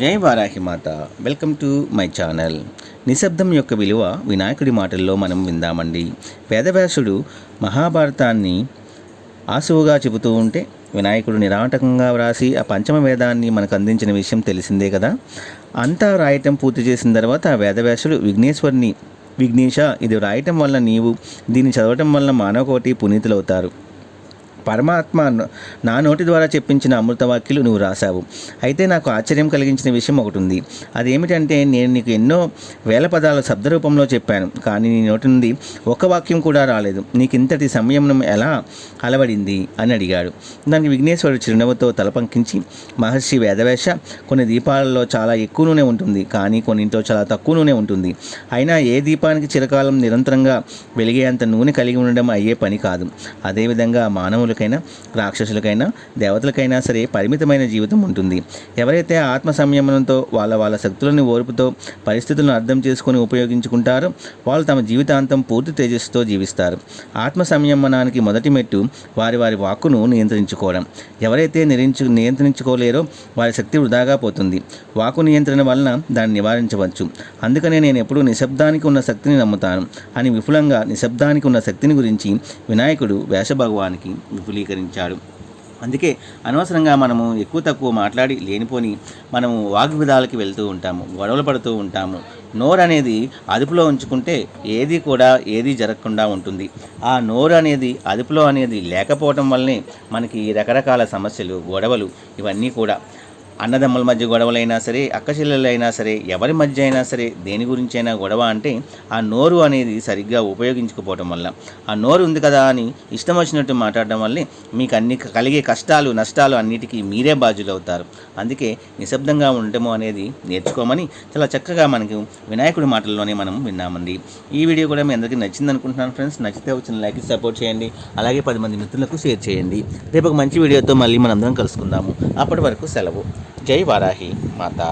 జై వారాహి మాత. Welcome to my channel. నిశ్శబ్దం యొక్క విలువ వినాయకుడి మాటల్లో మనం విందామండి. వేదవ్యాసుడు మహాభారతాన్ని ఆసువుగా చెబుతూ ఉంటే వినాయకుడు నిరాటకంగా వ్రాసి ఆ పంచమ వేదాన్ని మనకు అందించిన విషయం తెలిసిందే కదా. అంతా రాయటం పూర్తి చేసిన తర్వాత ఆ వేదవ్యాసుడు విఘ్నేశ్వరుని విఘ్నేశ ఇది రాయటం వల్ల నీవు దీన్ని చదవటం వల్ల మానవకోటి పునీతులవుతారు. పరమాత్మ నా నోటి ద్వారా చెప్పించిన అమృత వాక్యులు నువ్వు రాశావు. అయితే నాకు ఆశ్చర్యం కలిగించిన విషయం ఒకటి ఉంది అదేమిటంటే నేను నీకు ఎన్నో వేల పదాల శబ్ద రూపంలో చెప్పాను కానీ నీ నోటి నుండి ఒక వాక్యం కూడా రాలేదు. నీకు ఇంతటి సంయమనం ఎలా అలవడింది? అని అడిగాడు. దానికి విఘ్నేశ్వరుడు చిరునవ్వుతో తలపంకించి మహర్షి వేదవేష కొన్ని దీపాలలో చాలా ఎక్కువ నూనె ఉంటుంది కానీ కొన్నింట్లో చాలా తక్కువ నూనె ఉంటుంది. అయినా ఏ దీపానికి చిరకాలం నిరంతరంగా వెలిగేంత నూనె కలిగి ఉండడం అయ్యే పని కాదు. అదేవిధంగా మానవులు మానవులకైనా రాక్షసులకైనా దేవతలకైనా సరే పరిమితమైన జీవితం ఉంటుంది. ఎవరైతే ఆత్మ సంయమనంతో వాళ్ళ వాళ్ళ శక్తులను ఓర్పుతో పరిస్థితులను అర్థం చేసుకొని ఉపయోగించుకుంటారో వాళ్ళు తమ జీవితాంతం పూర్తి తేజస్సుతో జీవిస్తారు. ఆత్మ సంయమనానికి మొదటి మెట్టు వారి వారి వాక్కును నియంత్రించుకోవడం. ఎవరైతే నిరించు నియంత్రించుకోలేరో వారి శక్తి వృధాగా పోతుంది. వాకు నియంత్రణ వలన దాన్ని నివారించవచ్చు. అందుకనే నేను ఎప్పుడూ నిశ్శబ్దానికి ఉన్న శక్తిని నమ్ముతాను అని విపులంగా నిశ్శబ్దానికి ఉన్న శక్తిని గురించి వినాయకుడు వేష భగవానికి విపులీకరించాడు. అందుకే అనవసరంగా మనము ఎక్కువ తక్కువ మాట్లాడి లేనిపోని మనము వాగ్విధాలకి వెళ్తూ ఉంటాము గొడవలు పడుతూ ఉంటాము. నోరు అనేది అదుపులో ఉంచుకుంటే ఏది కూడా ఏది జరగకుండా ఉంటుంది. ఆ నోరు అనేది అదుపులో అనేది లేకపోవటం వల్లనే మనకి రకరకాల సమస్యలు గొడవలు ఇవన్నీ కూడా. అన్నదమ్ముల మధ్య గొడవలైనా సరే అక్కచెల్లెలైనా సరే ఎవరి మధ్య అయినా సరే దేని గురించి అయినా గొడవ అంటే ఆ నోరు అనేది సరిగ్గా ఉపయోగించకపోవటం వల్ల. ఆ నోరు ఉంది కదా అని ఇష్టం వచ్చినట్టు మాట్లాడడం వల్లే మీకు అన్ని కలిగే కష్టాలు నష్టాలు అన్నిటికీ మీరే బాధ్యులు అవుతారు అందుకే నిశ్శబ్దంగా ఉండటము అనేది నేర్చుకోమని చాలా చక్కగా మనకు వినాయకుడి మాటల్లోనే మనం విన్నామండి. ఈ వీడియో కూడా మీ అందరికీ నచ్చింది అనుకుంటున్నాను ఫ్రెండ్స్. నచ్చితే వచ్చిన లైక్ సపోర్ట్ చేయండి. అలాగే పది మంది మిత్రులకు షేర్ చేయండి. రేపు ఒక మంచి వీడియోతో మళ్ళీ మనందరం కలుసుకుందాము. అప్పటి వరకు సెలవు. जय वाराही माता।